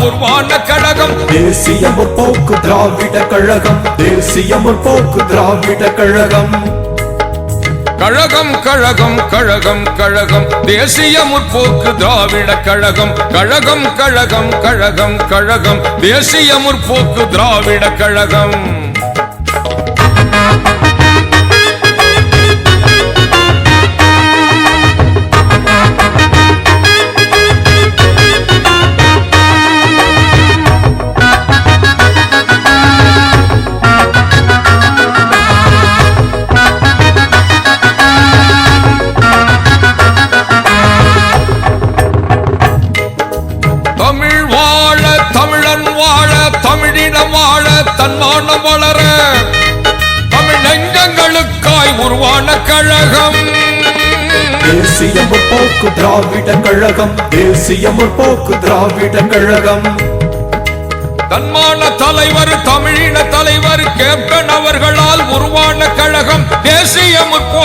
உருவான கழகம். தேசிய முற்போக்கு திராவிட கழகம். தேசிய முற்போக்கு திராவிட கழகம். கழகம் கழகம் கழகம் கழகம். தேசிய முற்போக்கு திராவிட கழகம். கழகம் கழகம் கழகம் கழகம். தேசிய முற்போக்கு திராவிட கழகம். உருவான கழகம் தேசிய முற்போக்கு திராவிட கழகம் தேசிய முற்போக்கு திராவிட கழகம் தன்மான தலைவர் தமிழின தலைவர் கேப்டன் அவர்களால் உருவான கழகம் தேசிய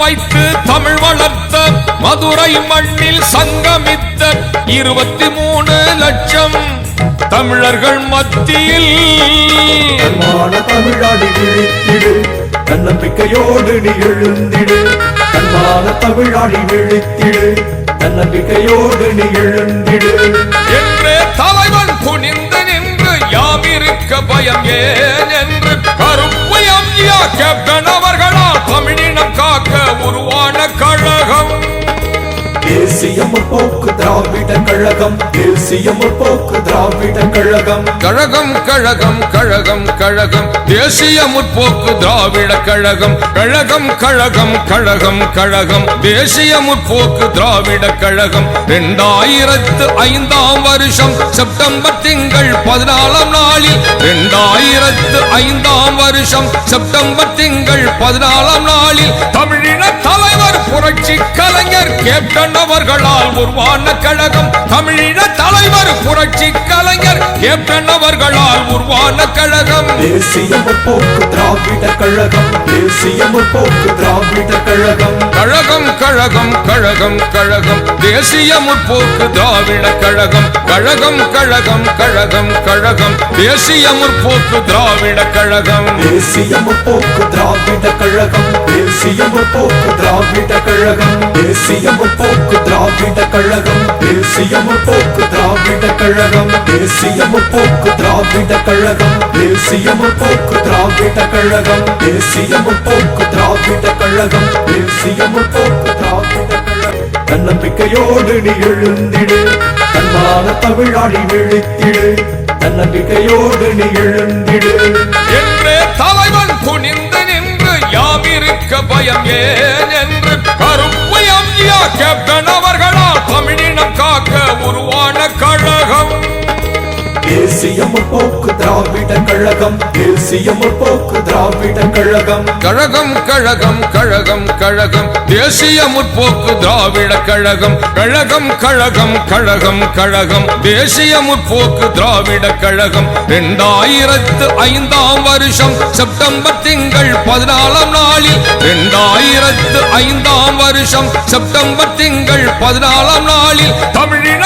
வைத்து தமிழ் வளர்த்த மதுரை மண்ணில் சங்கமித்த இருபத்தி மூணு லட்சம் தமிழர்கள் மத்தியில். தன்மான தமிழாடி விழித்திடு தன்னம்பிக்கையோடு நீ எழுந்திடு. தன்மான தமிழாடி விழித்திடு தன்னம்பிக்கையோடு நீ எழுந்திடு. என்றே தலைவன் குனிந்து நின்று யாம் இருக்க பயம் ஏன் கழகம் தேசிய முற்போக்கு திராவிட கழகம். கழகம் கழகம் கழகம் கழகம் தேசிய முற்போக்கு திராவிட கழகம். கழகம் கழகம் கழகம் கழகம் தேசிய முற்போக்கு திராவிட கழகம். இரண்டாயிரத்து ஐந்தாம் வருஷம் செப்டம்பர் திங்கள் பதினாலாம் நாளில். இரண்டாயிரத்து ஐந்தாம் வருஷம் செப்டம்பர் திங்கள் பதினாலாம் நாளில். தமிழின தலை புரட்சி கலைஞர் கேப்டன் அவர்களால் உருவான கழகம். தமிழின தலைவர் புரட்சி கலைஞர் கேப்டன் அவர்களால் உருவான கழகம். தேசிய முற்போக்கு திராவிட கழகம் தேசிய முற்போக்கு திராவிட கழகம். கழகம் கழகம் கழகம் கழகம் தேசிய முற்போக்கு திராவிட கழகம். கழகம் கழகம் கழகம் கழகம் தேசிய முற்போக்கு திராவிட கழகம். தேசிய முற்போக்கு திராவிட கழகம் தேசிய முற்போக்கு திராவிட கழகம் தேசிய முற்போக்கு திராவிட கழகம் தேசிய முற்போக்கு திராவிட கழகம் தேசிய முற்போக்கு திராவிட கழகம் தேசிய முற்போக்கு திராவிட கழகம் தேசிய முற்போக்கு திராவிட கழகம் தேசிய முற்போக்கு திராவிட கழகம் தன்னம்பிக்கையோடு நீ எழுந்திடு தன்மான தமிழாடி விழித்திடு தன்னம்பிக்கையோடு நீ எழுந்திடு. என்று தலைவன் துணிந்து நின்று யாமிருக்க பயம் ஏன் கருப்பை அம்ஜியா கேப்டன் அவர்கள் திராவிட கழகம் தேசிய முற்போக்கு திராவிட கழகம். கழகம் கழகம் கழகம் கழகம் தேசிய முற்போக்கு திராவிட கழகம். கழகம் கழகம் கழகம் கழகம் தேசிய முற்போக்கு திராவிட கழகம். இரண்டாயிரத்து ஐந்தாம் வருஷம் செப்டம்பர் திங்கள் பதினாலாம் நாளில். இரண்டாயிரத்து ஐந்தாம் வருஷம் செப்டம்பர் திங்கள் பதினாலாம் நாளில். தமிழின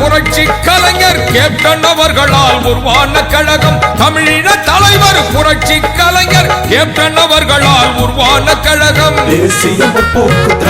புரட்சி கலைஞர் கேப்டன் அவர்களால் உருவான கழகம். தமிழின தலைவர் புரட்சி கலைஞர் கேப்டன் அவர்களால் உருவான கழகம். தேசிய முற்போக்கு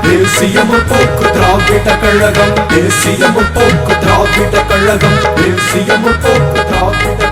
தேசிய முற்போக்கு திராவிட கழகம். தேசிய முற்போக்கு திராவிட கழகம். தேசிய முற்போக்கு திராவிட